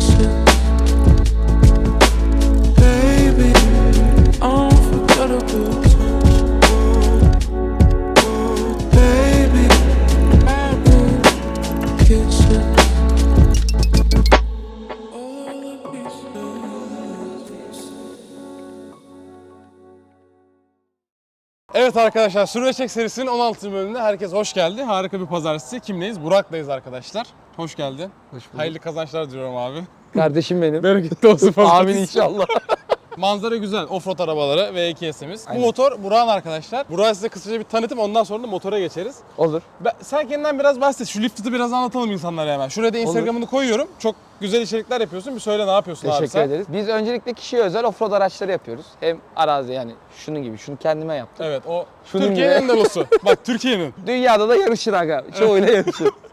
是。Arkadaşlar Sürü ve Çek serisinin 16. bölümüne herkes hoş geldi. Harika bir pazartesi. Kimleyiz? Burak'layız arkadaşlar. Hoş geldin. Hoş bulduk. Hayırlı kazançlar diliyorum abi. Kardeşim benim. Bereketli olsun Amin inşallah. Manzara güzel. Offroad arabaları V2S'imiz. Bu Aynen. motor Burak'ın arkadaşlar. Burak'ı size kısaca bir tanıtım ondan sonra da motora geçeriz. Olur. Ben, sen kendinden biraz bahset. Şu Lifted'ı biraz anlatalım insanlara hemen. Şuraya da Instagram'ını koyuyorum. Çok güzel içerikler yapıyorsun. Bir söyle ne yapıyorsun abi Teşekkür sen? ederiz. Biz öncelikle kişiye özel offroad araçları yapıyoruz. Hem arazi yani şunun gibi. Şunu kendime yaptım. Evet o Şunun Türkiye'nin gibi. en delosu. Bak Türkiye'nin. Dünyada da yarışır aga. Çoğuyla yarışır.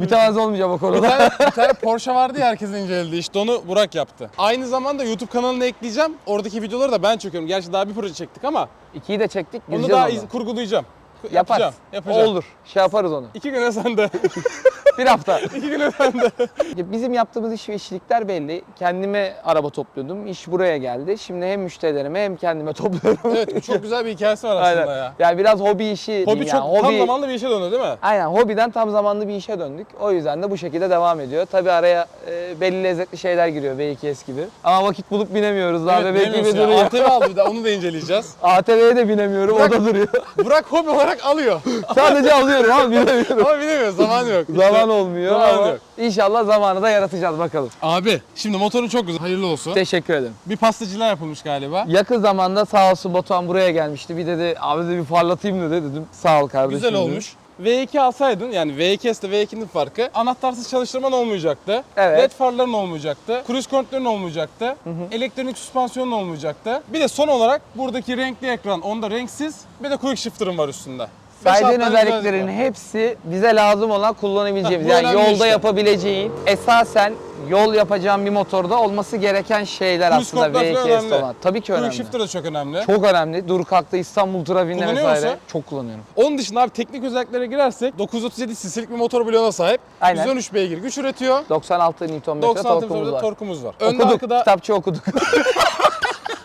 Mütevazı olmayacağım o Bir konuda. tane, bir tane Porsche vardı ya herkesin incelediği işte onu Burak yaptı. Aynı zamanda YouTube kanalına ekleyeceğim. Oradaki videoları da ben çekiyorum. Gerçi daha bir proje çektik ama İkiyi de çektik. onu daha iz- kurgulayacağım. Yaparız. Yapacağım. Yapacağım. Olur. Şey yaparız onu. İki güne sende. Bir hafta. İki güne sende. Bizim yaptığımız iş ve işçilikler belli. Kendime araba topluyordum. İş buraya geldi. Şimdi hem müşterilerime hem kendime topluyorum. evet çok güzel bir hikayesi var aslında Aynen. ya. Yani biraz hobi işi Hobi değil çok yani. tam zamanlı bir işe döndü değil mi? Aynen hobiden tam zamanlı bir işe döndük. O yüzden de bu şekilde devam ediyor. Tabii araya e, belli lezzetli şeyler giriyor V2S gibi. Ama vakit bulup binemiyoruz daha Evet, bebek gibi duruyor. ATV aldı bir de onu da inceleyeceğiz. ATV'ye de binemiyorum Bırak- o da duruyor. Burak hobi olarak alıyor. Sadece alıyorum ama binemiyorum. Ama bilemiyor zamanı yok. Zaman olmuyor Zaman ama yok. inşallah zamanı da yaratacağız bakalım. Abi şimdi motorun çok güzel. Hayırlı olsun. Teşekkür ederim. Bir pastacılar yapılmış galiba. Yakın zamanda sağ olsun Batuhan buraya gelmişti. Bir dedi abi de bir parlatayım dedi dedim. Sağ ol kardeşim. Güzel dedi. olmuş. V2 alsaydın yani V2S ile V2'nin farkı anahtarsız çalıştırman olmayacaktı. Evet. LED farların olmayacaktı. Cruise kontrolün olmayacaktı. Elektronik süspansiyonun olmayacaktı. Bir de son olarak buradaki renkli ekran onda renksiz bir de quick shifter'ın var üstünde. Beş Saydığın özelliklerin hepsi bize lazım olan kullanabileceğimiz. Bu yani yolda işte. yapabileceğin, esasen yol yapacağın bir motorda olması gereken şeyler Cruise aslında kontrol falan V2S'te önemli. olan. Tabii ki önemli. shifter de çok önemli. Çok önemli. Dur kalktı İstanbul trafiğinde vesaire. musun? Çok kullanıyorum. Onun dışında abi teknik özelliklere girersek 937 cc'lik bir motor bloğuna sahip. Aynen. 113 beygir güç üretiyor. 96 Nm 96 torkumuz var. torkumuz var. Önde Okuduk, arkada... kitapçı okuduk.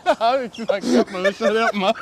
abi dakika yapma, böyle şeyler yapma.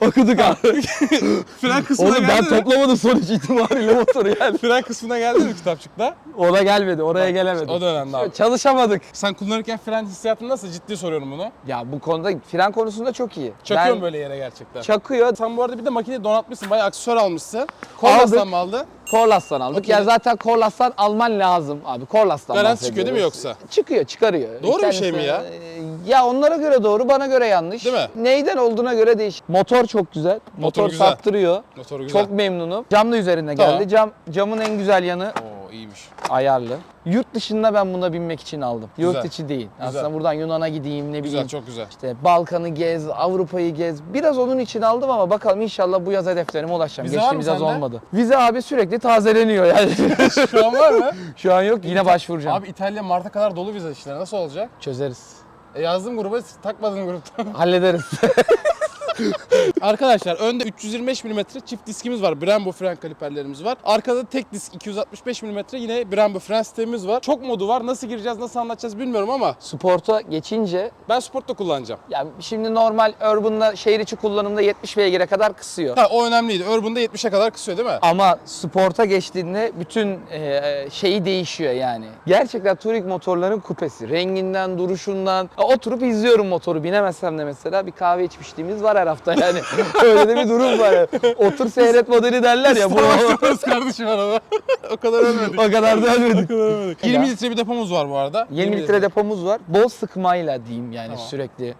okuduk abi. Fren kısmına Oğlum ben geldi mi? toplamadım sonuç itibariyle motoru yani. Fren kısmına geldi mi kitapçıkta? Ona gelmedi, oraya gelemedik. O da önemli abi. Çalışamadık. Sen kullanırken fren hissiyatın nasıl? Ciddi soruyorum bunu. Ya bu konuda fren konusunda çok iyi. Çakıyor Ben- böyle yere gerçekten. Çakıyor. Sen bu arada bir de makineyi donatmışsın. Bayağı aksesuar almışsın. Korlas'tan Aldık. mı aldın? Korlas'tan aldık. Okey. Ya zaten Korlas'tan alman lazım abi. Korlas'tan Garanti çıkıyor değil mi yoksa? Çıkıyor, çıkarıyor. Doğru bir şey mi ya? Ee, Ya onlara göre doğru, bana göre yanlış. Değil mi? Neyden olduğuna göre değişir. Motor çok güzel. Motor, güzel. saptırıyor. Motoru güzel. Çok memnunum. Cam da üzerinde Tamam. geldi. Cam camın en güzel yanı Oo iyiymiş. ayarlı. Yurt dışında ben buna binmek için aldım. Yurt Güzel. içi değil. Aslında buradan Yunan'a gideyim ne bileyim. Güzel, çok güzel. İşte Balkan'ı gez, Avrupa'yı gez. Biraz onun için aldım ama bakalım inşallah bu yaz hedeflerime ulaşacağım. Vize var mı Geçtiğimiz yaz sende? olmadı. Vize abi sürekli tazeleniyor yani. Şu an var mı? Şu an yok yine başvuracağım. Abi İtalya Mart'a kadar dolu vize işleri. Nasıl olacak? Çözeriz. E yazdım gruba, takmadın grupta. Hallederiz. Arkadaşlar önde 325 mm çift diskimiz var. Brembo fren kaliperlerimiz var. Arkada tek disk 265 mm yine Brembo fren sistemimiz var. Çok modu var. Nasıl gireceğiz, nasıl anlatacağız bilmiyorum ama Sport'a geçince ben Sport'ta kullanacağım. ya şimdi normal Urban'da şehir içi kullanımda 70 beygire kadar kısıyor. Ha o önemliydi. Urban'da 70'e kadar kısıyor değil mi? Ama sporta geçtiğinde bütün e, şeyi değişiyor yani. Gerçekten Touring motorların kupesi. Renginden, duruşundan. Ya Oturup izliyorum motoru. Binemezsem de mesela bir kahve içmişliğimiz var her hafta yani. Öyle de bir durum var. Otur seyret modeli derler ya. Bu Savaştırıyoruz kardeşim arada. o kadar ölmedik. o kadar da ölmedik. 20 litre bir depomuz var bu arada. 20 litre depomuz var. Bol sıkmayla diyeyim yani Tamam. sürekli.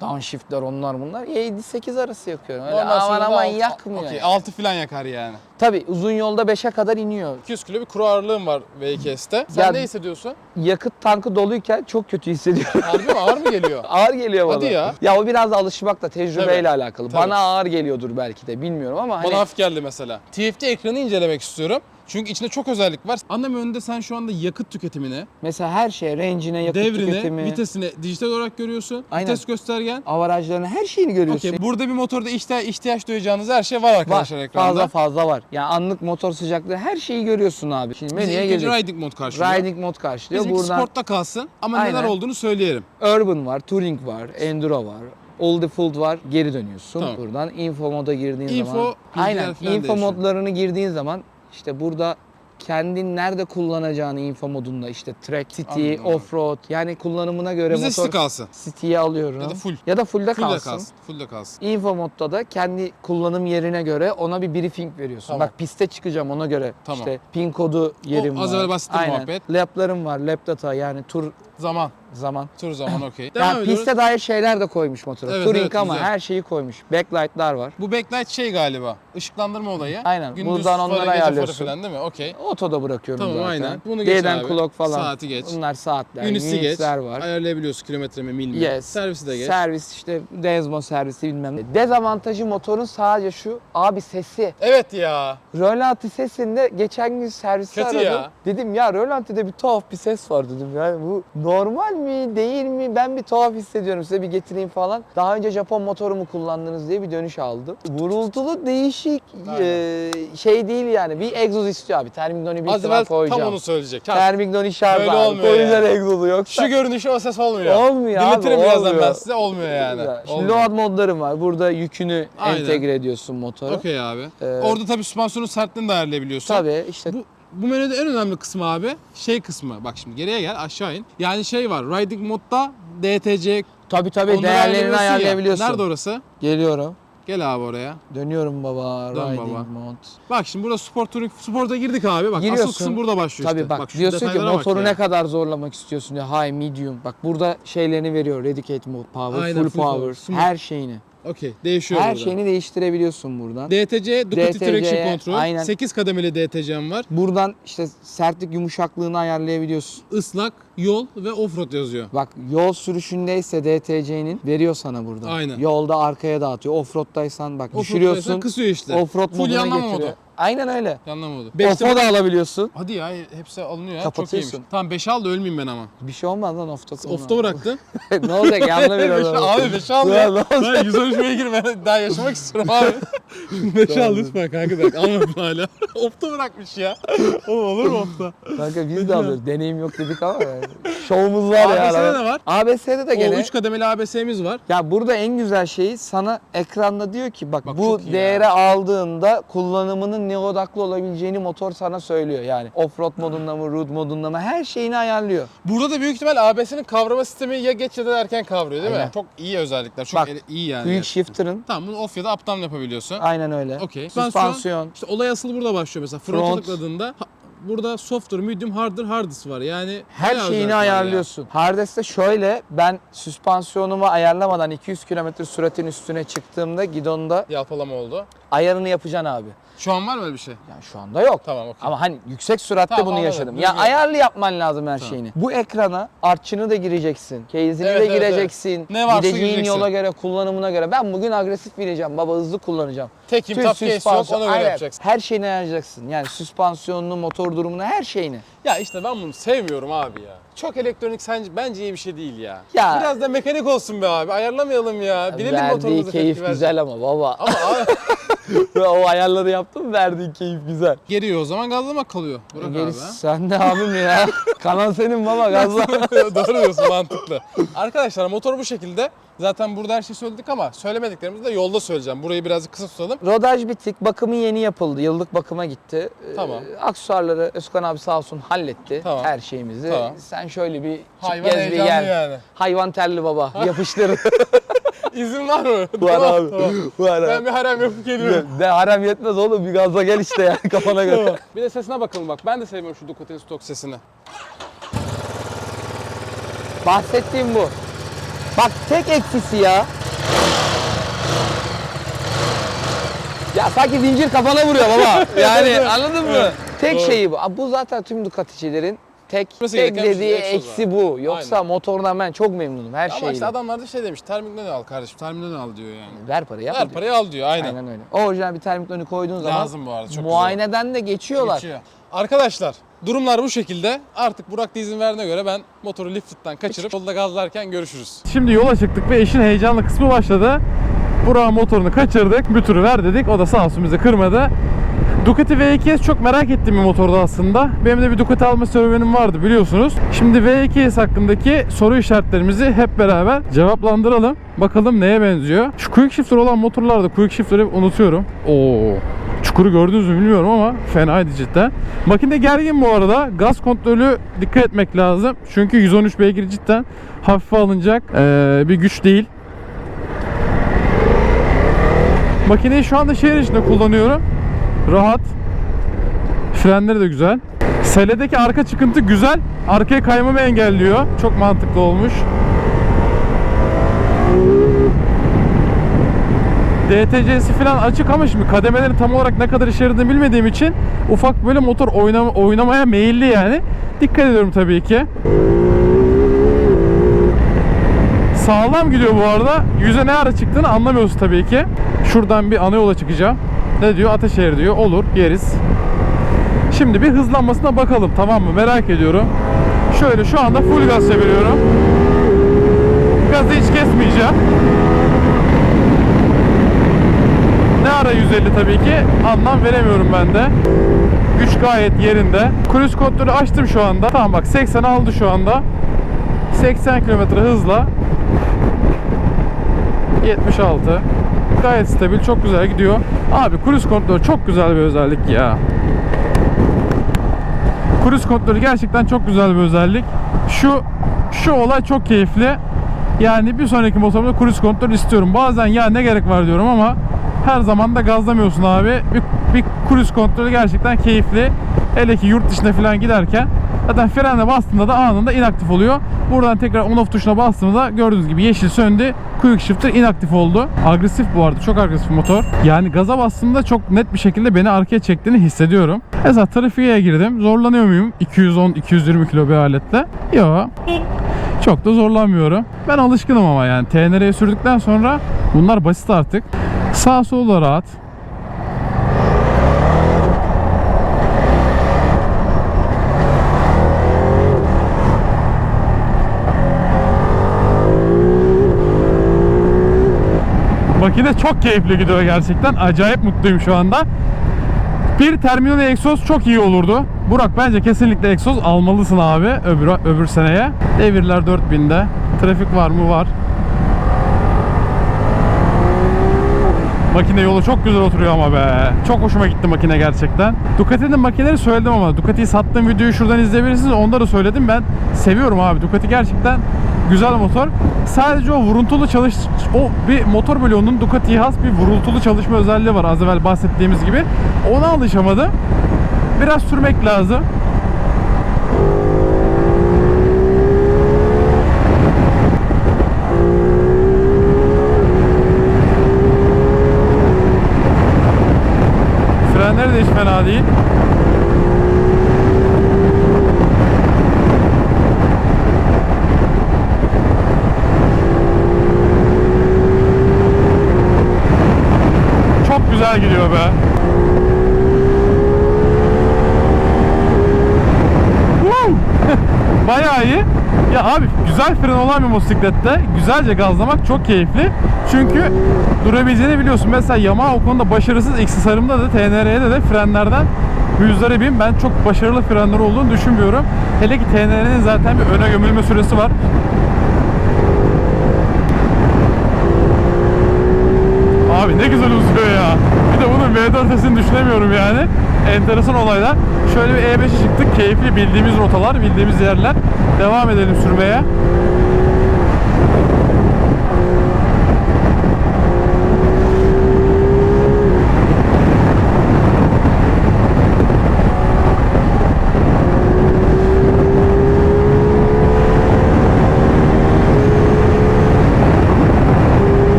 Downshift'ler onlar bunlar. 7-8 arası yakıyorum. Öyle aman aman altı- yakmıyor. Okey, yani. 6 falan yakar yani. Tabii uzun yolda 5'e kadar iniyor. 200 kilo bir kuru ağırlığım var V2S'te. Sen Ya- ne hissediyorsun? Yakıt tankı doluyken çok kötü hissediyorum. Harbi mi? Ağır mı geliyor? ağır geliyor bana. Hadi ya. Ya o biraz da alışmakla, tecrübeyle Tabii, alakalı. tabii. Bana ağır geliyordur belki de bilmiyorum ama hani Bana hafif geldi mesela. TFT ekranı incelemek istiyorum. Çünkü içinde çok özellik var. Annem önünde sen şu anda yakıt tüketimini, mesela her şeye, range'ine, yakıt devrini, tüketimi, vitesini dijital olarak görüyorsun. Aynen. Vites göstergen. avarajlarını her şeyini görüyorsun. Okey. Burada bir motorda ihtiyaç, ihtiyaç duyacağınız her şey var arkadaşlar var. ekranda. Fazla fazla var. Yani anlık motor sıcaklığı her şeyi görüyorsun abi. Şimdi menüye ilk önce geliyor. riding mod karşılıyor. Riding mod karşılıyor. Bizimki Buradan sportta kalsın ama Aynen. neler olduğunu söyleyelim. Urban var, Touring var, Enduro var. All Fold var. Geri dönüyorsun Tamam. buradan. Info moda girdiğin Info, zaman. Aynen. Info değişiyor. modlarını girdiğin zaman işte burada kendin nerede kullanacağını info modunda işte track, city, Anladım. offroad yani kullanımına göre Bize motor kalsın. city'ye alıyorum. Ya da full. Ya da full'de Full kalsın. kalsın. Full de kalsın. Info modda da kendi kullanım yerine göre ona bir briefing veriyorsun. Tamam. Bak piste çıkacağım ona göre. Tamam. İşte pin kodu yerim O var. az evvel bahsettiğim Aynen. muhabbet. Laplarım var. Lap data yani tur Zaman. zaman. Tur zaman okey. Devam Yani ediyoruz. piste dair şeyler de koymuş motora. Evet, Touring evet, ama güzel. her şeyi koymuş. Backlight'lar var. Bu backlight şey galiba. Işıklandırma olayı. Aynen, Gündüz buradan farı, onları farı ayarlıyorsun. falan değil mi? Okey. Otoda bırakıyorum Tamam, zaten. aynen. Bunu geç Day'den abi. clock falan. Saati geç. Bunlar saatler, Ünisi geç. var. Ayarlayabiliyorsun kilometre mi mil mi. Yes. Servisi de geç. Servis işte Desmo servisi bilmem ne. Dezavantajı motorun sadece şu abi sesi. evet ya. Rölanti sesinde geçen gün servisi Kötü aradım. ya. Dedim ya rölantide bir tuhaf bir ses var dedim. Yani bu normal mi değil mi ben bir tuhaf hissediyorum size bir getireyim falan. Daha önce Japon motoru mu kullandınız diye bir dönüş aldım. Vurultulu değişik e, şey değil yani. Bir egzoz istiyor abi. Termik bir Az ihtimal evvel tam koyacağım. onu söyleyecek. Çak. Termik doni şarj Böyle abi. olmuyor Koyacaksın yani. egzozu yoksa. Şu görünüşü o ses olmuyor. Olmuyor abi, Dinletirim birazdan olmuyor. ben size olmuyor yani. Şimdi Olmuyor. load modlarım var. Burada yükünü Aynen. entegre ediyorsun motora. Okey abi. Ee, Orada tabii süspansiyonun sertliğini de ayarlayabiliyorsun. Tabii işte Bu, bu menüde en önemli kısmı abi şey kısmı. Bak şimdi geriye gel aşağı in. Yani şey var riding modda DTC tabii tabii onları değerlerini ayarlayabiliyorsun ya. ayarlayabiliyorsun. Nerede orası? Geliyorum. Gel abi oraya. Dönüyorum baba. Dön riding baba. mod. Bak şimdi burada sport touring, sporta girdik abi. Bak Giriyorsun. asıl kısım burada başlıyor Tabii işte. bak, şu diyorsun ki detaylara bak motoru ya. ne kadar zorlamak istiyorsun diye high, medium. Bak burada şeylerini veriyor. Redicate mode, power, Aynen, full, full power, power, smooth. her şeyini. Okey değişiyor her burada. şeyini değiştirebiliyorsun buradan. DTC, Ducati DTC, Traction Control. aynen. 8 kademeli DTC'm var. Buradan işte sertlik yumuşaklığını ayarlayabiliyorsun. Islak, yol ve offroad yazıyor. Bak yol sürüşündeyse DTC'nin veriyor sana burada. Aynen. Yolda arkaya dağıtıyor. Offroad'daysan bak Offroad'daysan düşürüyorsun. kısıyor işte. Offroad Full moduna yanlama getiriyor. modu. Aynen öyle. Modu. Off'o da alabiliyorsun. Hadi ya hepsi alınıyor ya. Çok Kapatıyorsun. iyiymiş. Tamam 5 al da ölmeyeyim ben ama. Bir şey olmaz lan off'ta. Off'ta bıraktın. ne olacak yanına bir Beş- adam. Abi 5 al Ya, ya. Ben 113'e girme daha yaşamak istiyorum abi. 5 al lütfen kanka bak almadım hala. Off'ta bırakmış ya. Oğlum olur mu off'ta? Kanka biz de alıyoruz. Deneyim yok dedik ama yani. Şovumuz var ya. ABS'de arada. ne var? ABS'de de O gene. 3 kademeli ABS'miz var. Ya burada en güzel şeyi sana ekranda diyor ki bak, Bak bu çok iyi değere aldığında kullanımının ne odaklı olabileceğini motor sana söylüyor. Yani offroad modunda mı, road modunda mı her şeyini ayarlıyor. Burada da büyük ihtimal ABS'nin kavrama sistemi ya geç ya da erken kavruyor değil Aynen. mi? Çok iyi özellikler. Çok Bak, iyi yani. Quick shifter'ın Tamam bunu off ya da up'tan yapabiliyorsun. aynen öyle. Okey. Süspansiyon. İşte olay asıl burada başlıyor mesela. Fronta Front. tıkladığında burada software, medium, harder, hardest var. Yani Her şeyini var ya. ayarlıyorsun. Hardest'te şöyle ben süspansiyonumu ayarlamadan 200 km süratin üstüne çıktığımda gidonda Yalpalama oldu. ayarını yapacaksın abi. Şu an var mı öyle bir şey? Yani şu anda yok. Tamam okey. Ama hani yüksek süratte Tamam, bunu anladım. yaşadım. Ya gör- ayarlı yapman lazım her şeyini. Bu ekrana artçını da gireceksin. Case'ini Evet, de evet, gireceksin. Ne varsa Gideceğin gireceksin. yola göre, kullanımına göre. Ben bugün agresif bineceğim. Baba hızlı kullanacağım. Tekim, Tüm case yok süspansiyon- ona göre Aynen. yapacaksın. Her şeyini ayarlayacaksın. Yani süspansiyonunu, motor durumunu, her şeyini. Ya işte ben bunu sevmiyorum abi ya. Çok elektronik sence bence iyi bir şey değil ya. Ya- Biraz da mekanik olsun be abi. Ayarlamayalım ya. Bilelim Verdiği motorumuza keyif tepki güzel ama baba. Ama abi, o ayarları yaptım verdiği keyif güzel. geriye o zaman gazlamak kalıyor. Burak abi. Gerisi ha. sen de abim ya. Kanal senin baba gazla. Doğru diyorsun mantıklı. Arkadaşlar motor bu şekilde. Zaten burada her şeyi söyledik ama söylemediklerimizi de yolda söyleyeceğim. Burayı birazcık kısa tutalım. Rodaj bitik, bakımı yeni yapıldı. Yıllık bakıma gitti. Ee, Tamam. aksesuarları Özkan abi sağ olsun halletti Tamam. her şeyimizi. Tamam. Sen şöyle bir çık Hayvan gez bir heyecanlı gel. yani. Hayvan terli baba. Yapıştır. İzin var mı? Var Tamam, abi. tamam. Var Ben abi. bir harem yapıp geliyorum. De harem yetmez oğlum bir gazla gel işte ya kafana göre. Bir de sesine bakalım bak. Ben de sevmiyorum şu Ducati'nin stok sesini. Bahsettiğim bu. Bak tek eksisi ya. Ya sanki zincir kafana vuruyor baba. Yani anladın mı? Tek Doğru. şeyi bu. Abi Bu zaten tüm Ducaticilerin tek, Burası tek gereken bir dediği şey, egzoz eksi bu. Yoksa Aynen. motorundan ben çok memnunum her Ama şeyle. işte adamlar da şey demiş. Termikten al kardeşim. Termikten al diyor yani. Ver parayı yap. Ver hadi. parayı al diyor. Aynen. Aynen öyle. Orijinal bir termik önü koyduğun zaman Lazım bu arada. Çok güzel. muayeneden de geçiyorlar. Geçiyor. Arkadaşlar durumlar bu şekilde. Artık Burak da izin verdiğine göre ben motoru lift'ten kaçırıp yolda gazlarken görüşürüz. Şimdi yola çıktık ve işin heyecanlı kısmı başladı. Burak'ın motorunu kaçırdık. Bir ver dedik. O da sağ olsun bizi kırmadı. Ducati V2S çok merak ettiğim bir motordu aslında. Benim de bir Ducati alma serüvenim vardı biliyorsunuz. Şimdi V2S hakkındaki soru işaretlerimizi hep beraber cevaplandıralım. Bakalım neye benziyor. Şu quick shifter olan motorlarda quick shifter'ı unutuyorum. Oo. Çuk Çukuru gördünüz mü bilmiyorum ama fenaydı cidden. Makine gergin bu arada. Gaz kontrolü dikkat etmek lazım. Çünkü 113 beygir cidden hafife alınacak ee, bir güç değil. Makineyi şu anda şehir içinde kullanıyorum. Rahat. Frenleri de güzel. Sele'deki arka çıkıntı güzel. Arkaya kaymamı engelliyor. Çok mantıklı olmuş. DTC'si falan açık ama şimdi kademelerin tam olarak ne kadar işe yaradığını bilmediğim için ufak böyle motor oynama, oynamaya meyilli yani. Dikkat ediyorum tabii ki. Sağlam gidiyor bu arada. Yüze ne ara çıktığını anlamıyorsun tabii ki. Şuradan bir ana yola çıkacağım. Ne diyor? Ataşehir diyor. Olur, yeriz. Şimdi bir hızlanmasına bakalım tamam mı? Merak ediyorum. Şöyle şu anda full gaz çeviriyorum. Gazı hiç kesmeyeceğim. Ara 150 tabii ki anlam veremiyorum ben de. Güç gayet yerinde. Cruise kontrolü açtım şu anda. Tamam bak 80 aldı şu anda. 80 km hızla 76 Gayet stabil, çok güzel gidiyor. Abi cruise kontrolü çok güzel bir özellik ya. Cruise kontrolü gerçekten çok güzel bir özellik. Şu şu olay çok keyifli. Yani bir sonraki motorumda cruise kontrol istiyorum. Bazen ya ne gerek var diyorum ama her zaman da gazlamıyorsun abi. Bir, bir cruise kontrolü gerçekten keyifli. Hele ki yurt dışına falan giderken zaten frene bastığında da anında inaktif oluyor. Buradan tekrar on off tuşuna bastığımızda gördüğünüz gibi yeşil söndü. Quick shifter inaktif oldu. Agresif bu arada. Çok agresif motor. Yani gaza bastığımda çok net bir şekilde beni arkaya çektiğini hissediyorum. Mesela trafiğe girdim. Zorlanıyor muyum? 210-220 kilo bir aletle. Yok. Çok da zorlanmıyorum. Ben alışkınım ama yani. TNR'ye sürdükten sonra bunlar basit artık. Sağ sol da rahat. Makine çok keyifli gidiyor gerçekten. Acayip mutluyum şu anda. Bir terminal egzoz çok iyi olurdu. Burak bence kesinlikle egzoz almalısın abi öbür öbür seneye. Devirler 4000'de. Trafik var mı? Var. Makine yolu çok güzel oturuyor ama be. Çok hoşuma gitti makine gerçekten. Ducati'nin makineleri söyledim ama Ducati'yi sattığım videoyu şuradan izleyebilirsiniz. Onda da söyledim. Ben seviyorum abi. Ducati gerçekten güzel motor. Sadece o vuruntulu çalış o bir motor bloğunun Ducati'ye has bir vurultulu çalışma özelliği var az evvel bahsettiğimiz gibi. Ona alışamadım. Biraz sürmek lazım. Frenleri de hiç fena değil. Çok güzel gidiyor be. Woo! Bayağı iyi. Ya abi güzel fren olan bir motosiklette güzelce gazlamak çok keyifli. Çünkü durabileceğini biliyorsun. Mesela Yamaha o konuda başarısız XSR'ımda da TNR'de de frenlerden müzdaribim. Ben çok başarılı frenler olduğunu düşünmüyorum. Hele ki TNR'nin zaten bir öne gömülme süresi var. Abi ne güzel uzuyor ya. Bir de bunun V4 sesini düşünemiyorum yani. Enteresan olaylar. Şöyle bir E5'e çıktık. Keyifli bildiğimiz rotalar, bildiğimiz yerler. Devam edelim sürmeye.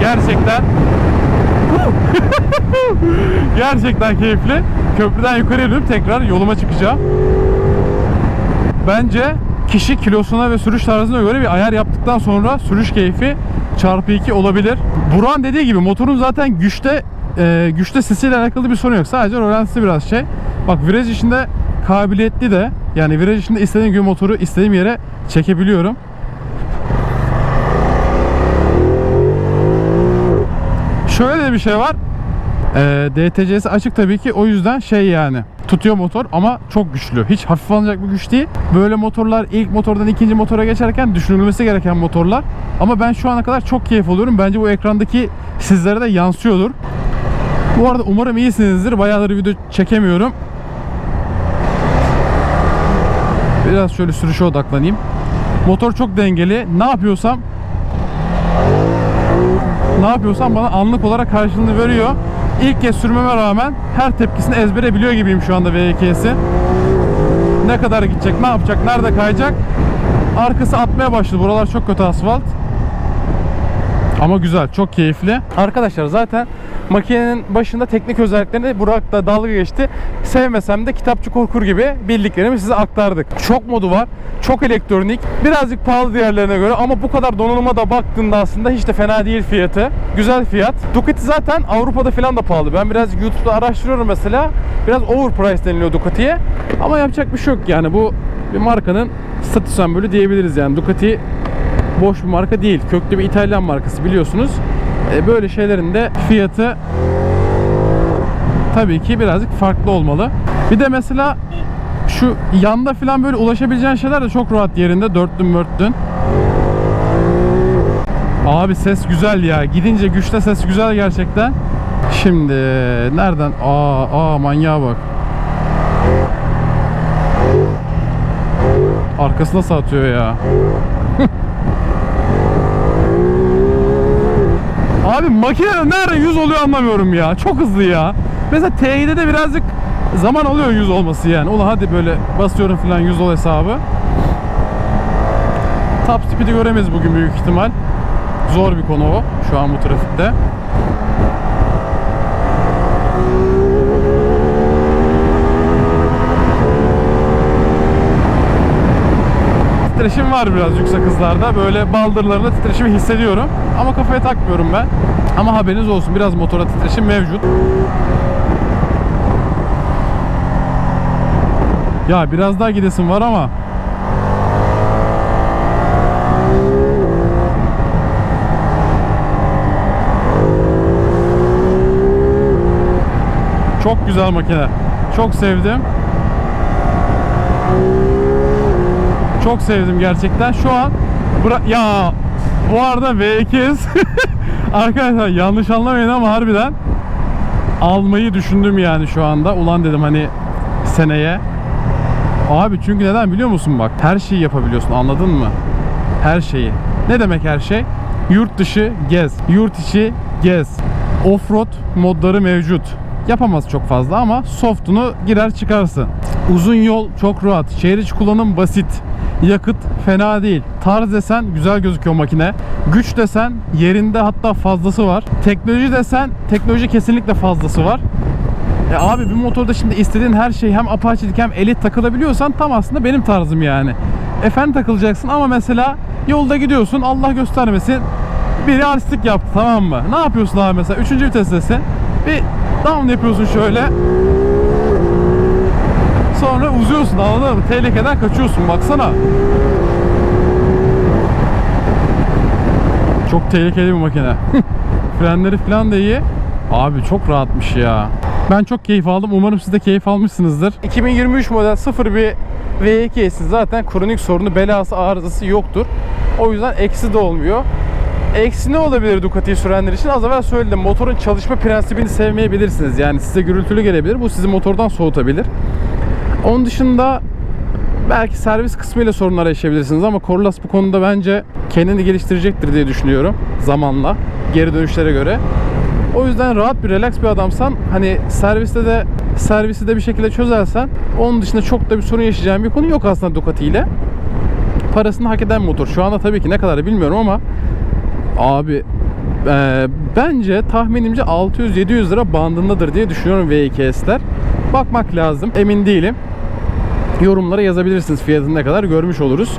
Gerçekten Gerçekten keyifli. Köprüden yukarı inip tekrar yoluma çıkacağım. Bence kişi kilosuna ve sürüş tarzına göre bir ayar yaptıktan sonra sürüş keyfi çarpı 2 olabilir. Buran dediği gibi motorun zaten güçte e, güçte sesiyle alakalı bir sorun yok. Sadece rölantisi biraz şey. Bak viraj içinde kabiliyetli de yani viraj içinde istediğim gibi motoru istediğim yere çekebiliyorum. Şöyle de bir şey var. Ee, DTC'si açık tabii ki o yüzden şey yani tutuyor motor ama çok güçlü. Hiç hafif alınacak bir güç değil. Böyle motorlar ilk motordan ikinci motora geçerken düşünülmesi gereken motorlar. Ama ben şu ana kadar çok keyif alıyorum. Bence bu ekrandaki sizlere de yansıyordur. Bu arada umarım iyisinizdir. Bayağıdır video çekemiyorum. Biraz şöyle sürüşe odaklanayım. Motor çok dengeli. Ne yapıyorsam ne yapıyorsam bana anlık olarak karşılığını veriyor. İlk kez sürmeme rağmen her tepkisini ezbere biliyor gibiyim şu anda V2'si. Ne kadar gidecek, ne yapacak, nerede kayacak. Arkası atmaya başladı. Buralar çok kötü asfalt. Ama güzel, çok keyifli. Arkadaşlar zaten makinenin başında teknik özelliklerini Burak da dalga geçti. Sevmesem de kitapçı korkur gibi bildiklerimi size aktardık. Çok modu var, çok elektronik. Birazcık pahalı diğerlerine göre ama bu kadar donanıma da baktığında aslında hiç de fena değil fiyatı. Güzel fiyat. Ducati zaten Avrupa'da falan da pahalı. Ben biraz YouTube'da araştırıyorum mesela. Biraz overprice deniliyor Ducati'ye. Ama yapacak bir şey yok yani bu bir markanın statü sembolü diyebiliriz yani. Ducati boş bir marka değil. Köklü bir İtalyan markası biliyorsunuz. E, böyle şeylerin de fiyatı tabii ki birazcık farklı olmalı. Bir de mesela şu yanda falan böyle ulaşabileceğin şeyler de çok rahat yerinde. Dörtlün mörtlün. Abi ses güzel ya. Gidince güçte ses güzel gerçekten. Şimdi nereden? Aa, aa manyağa bak. Arkası nasıl atıyor ya? Abi makine nerede 100 oluyor anlamıyorum ya. Çok hızlı ya. Mesela T7'de de birazcık zaman alıyor 100 olması yani. Ulan hadi böyle basıyorum falan 100 ol hesabı. Top speed'i göremeyiz bugün büyük ihtimal. Zor bir konu o şu an bu trafikte. Titreşim var biraz yüksek hızlarda. Böyle baldırlarında titreşimi hissediyorum. Ama kafaya takmıyorum ben. Ama haberiniz olsun biraz motora titreşim mevcut. Ya biraz daha gidesim var ama Çok güzel makine. Çok sevdim. Çok sevdim gerçekten. Şu an bura- ya bu arada V2S arkadaşlar yanlış anlamayın ama harbiden almayı düşündüm yani şu anda. Ulan dedim hani seneye. Abi çünkü neden biliyor musun bak her şeyi yapabiliyorsun anladın mı? Her şeyi. Ne demek her şey? Yurt dışı gez, yurt içi gez. Offroad modları mevcut. Yapamaz çok fazla ama soft'unu girer çıkarsın. Uzun yol çok rahat. Şehir içi kullanım basit. Yakıt fena değil. Tarz desen güzel gözüküyor makine. Güç desen yerinde hatta fazlası var. Teknoloji desen teknoloji kesinlikle fazlası var. E abi bir motorda şimdi istediğin her şey hem apaçilik hem elit takılabiliyorsan tam aslında benim tarzım yani. Efendi takılacaksın ama mesela yolda gidiyorsun Allah göstermesin biri artistik yaptı tamam mı? Ne yapıyorsun abi mesela? Üçüncü vitestesin. Bir down yapıyorsun şöyle. Sonra uzuyorsun anladın mı? Tehlikeden kaçıyorsun baksana. Çok tehlikeli bir makine. Frenleri falan da iyi. Abi çok rahatmış ya. Ben çok keyif aldım. Umarım siz de keyif almışsınızdır. 2023 model 0 bir V2'si zaten kronik sorunu, belası, arızası yoktur. O yüzden eksi de olmuyor. Eksi ne olabilir Ducati'yi sürenler için? Az evvel söyledim. Motorun çalışma prensibini sevmeyebilirsiniz. Yani size gürültülü gelebilir. Bu sizi motordan soğutabilir. Onun dışında belki servis kısmıyla sorunlar yaşayabilirsiniz ama Corollas bu konuda bence kendini geliştirecektir diye düşünüyorum zamanla geri dönüşlere göre. O yüzden rahat bir relax bir adamsan hani serviste de servisi de bir şekilde çözersen onun dışında çok da bir sorun yaşayacağın bir konu yok aslında Ducati ile. Parasını hak eden motor. Şu anda tabii ki ne kadar bilmiyorum ama abi e, bence tahminimce 600-700 lira bandındadır diye düşünüyorum V2S'ler. Bakmak lazım. Emin değilim. Yorumlara yazabilirsiniz fiyatını ne kadar görmüş oluruz.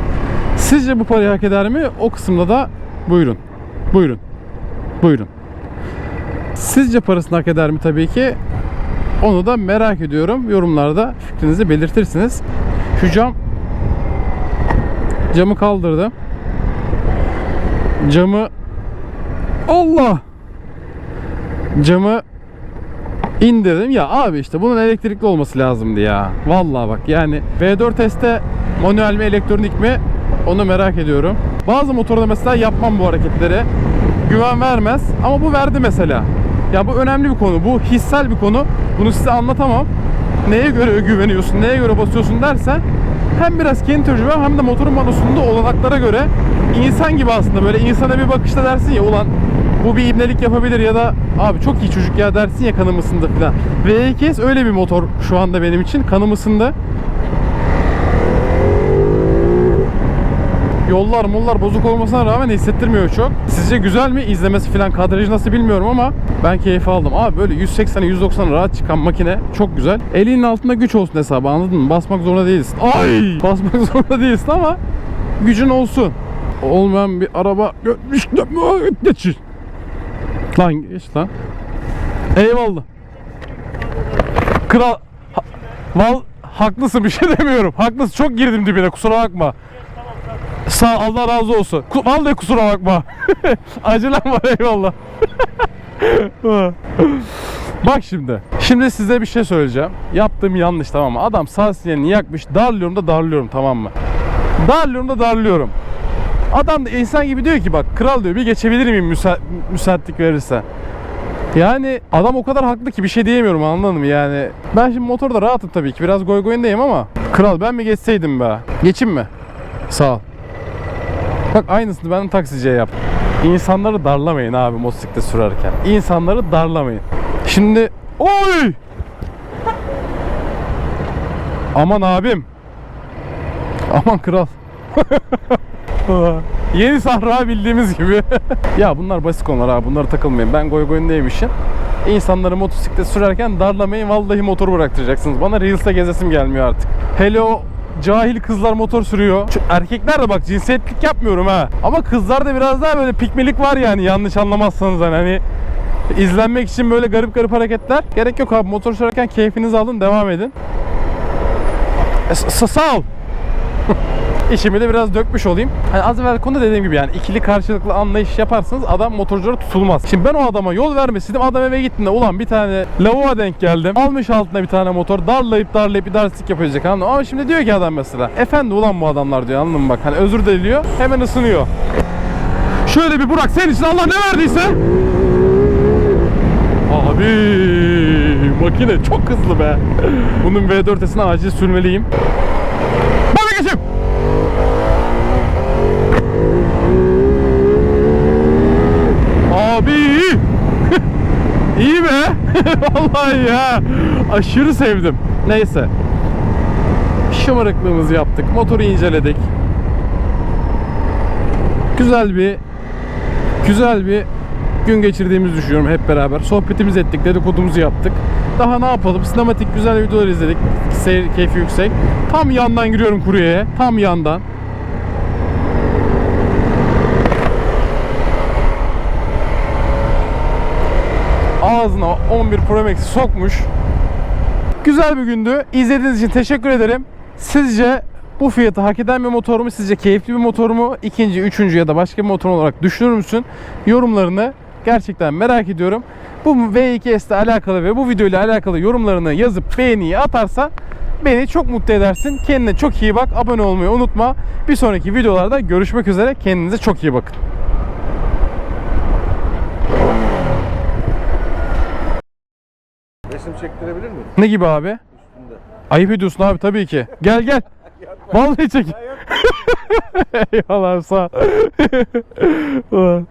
Sizce bu parayı hak eder mi? O kısımda da buyurun. Buyurun. Buyurun. Sizce parasını hak eder mi tabii ki? Onu da merak ediyorum. Yorumlarda fikrinizi belirtirsiniz. Şu cam camı kaldırdım. Camı Allah camı indirdim ya abi işte bunun elektrikli olması lazımdı ya. Vallahi bak yani V4S'te manuel mi elektronik mi onu merak ediyorum. Bazı motorda mesela yapmam bu hareketleri. Güven vermez ama bu verdi mesela. Ya bu önemli bir konu. Bu hissel bir konu. Bunu size anlatamam. Neye göre güveniyorsun, neye göre basıyorsun dersen hem biraz kendi tecrübem hem de motorun manosunda olanaklara göre insan gibi aslında böyle insana bir bakışta dersin ya ulan bu bir ibnelik yapabilir ya da abi çok iyi çocuk ya dersin ya kanım ısındı falan. V2S öyle bir motor şu anda benim için kanım ısındı. Yollar mollar bozuk olmasına rağmen hissettirmiyor çok. Sizce güzel mi? İzlemesi falan kadrajı nasıl bilmiyorum ama ben keyif aldım. Abi böyle 180'e 190'a rahat çıkan makine çok güzel. Elinin altında güç olsun hesabı anladın mı? Basmak zorunda değilsin. Ay! Basmak zorunda değilsin ama gücün olsun. Olmayan bir araba götmüş geçin. Lan geç lan. Eyvallah. Kral ha- Val haklısın bir şey demiyorum. Haklısın çok girdim dibine kusura bakma. Sağ Allah razı olsun. Ku- Vallahi kusura bakma. Acelem var eyvallah. Bak şimdi. Şimdi size bir şey söyleyeceğim. Yaptığım yanlış tamam mı? Adam sağ sinyalini yakmış. Darlıyorum da darlıyorum tamam mı? Darlıyorum da darlıyorum. Adam da insan gibi diyor ki bak kral diyor bir geçebilir miyim müsa- müsaitlik verirse. Yani adam o kadar haklı ki bir şey diyemiyorum anladın mı yani. Ben şimdi motorda rahatım tabii ki biraz goy goyundayım ama. Kral ben mi geçseydim be? Geçin mi? Sağ ol. Bak aynısını ben de taksiciye yaptım. İnsanları darlamayın abi motosiklet sürerken. İnsanları darlamayın. Şimdi oy! Aman abim. Aman kral. Yeni Sahra bildiğimiz gibi. ya bunlar basit konular abi. Bunlara takılmayın. Ben goy goyundayım işin. İnsanları motosiklet sürerken darlamayın. Vallahi motor bıraktıracaksınız. Bana Reels'te gezesim gelmiyor artık. Hele o cahil kızlar motor sürüyor. Şu erkekler de bak cinsiyetlik yapmıyorum ha. Ama kızlarda biraz daha böyle pikmelik var yani yanlış anlamazsanız hani. hani izlenmek için böyle garip garip hareketler. Gerek yok abi motor sürerken keyfinizi alın devam edin. E, sağ ol. İşimi de biraz dökmüş olayım. Hani az evvel konuda dediğim gibi yani ikili karşılıklı anlayış yaparsanız adam motorculara tutulmaz. Şimdi ben o adama yol vermeseydim adam eve gittiğinde ulan bir tane lavuğa denk geldim. Almış altına bir tane motor darlayıp darlayıp bir derslik yapacak anladın? Ama şimdi diyor ki adam mesela efendi ulan bu adamlar diyor anladın mı bak hani özür diliyor hemen ısınıyor. Şöyle bir Burak senin için Allah ne verdiyse Abi makine çok hızlı be. Bunun V4'esine acil sürmeliyim. Bana geçeyim. Abi iyi be. Vallahi ya. Aşırı sevdim. Neyse. Şımarıklığımızı yaptık. Motoru inceledik. Güzel bir güzel bir gün geçirdiğimizi düşünüyorum hep beraber. Sohbetimizi ettik, dedikodumuzu yaptık. Daha ne yapalım? Sinematik güzel videolar izledik. Seyir keyfi yüksek. Tam yandan giriyorum kuryeye. Tam yandan. 11 Pro Max'i sokmuş. Güzel bir gündü. İzlediğiniz için teşekkür ederim. Sizce bu fiyatı hak eden bir motor mu? Sizce keyifli bir motor mu? İkinci, üçüncü ya da başka bir motor olarak düşünür müsün? Yorumlarını gerçekten merak ediyorum. Bu V2S ile alakalı ve bu video ile alakalı yorumlarını yazıp beğeniyi atarsan beni çok mutlu edersin. Kendine çok iyi bak. Abone olmayı unutma. Bir sonraki videolarda görüşmek üzere. Kendinize çok iyi bakın. Resim çektirebilir miyim? Ne gibi abi? Üstünde. Ayıp ediyorsun abi tabii ki. Gel gel. Vallahi çek. Eyvallah sağ ol.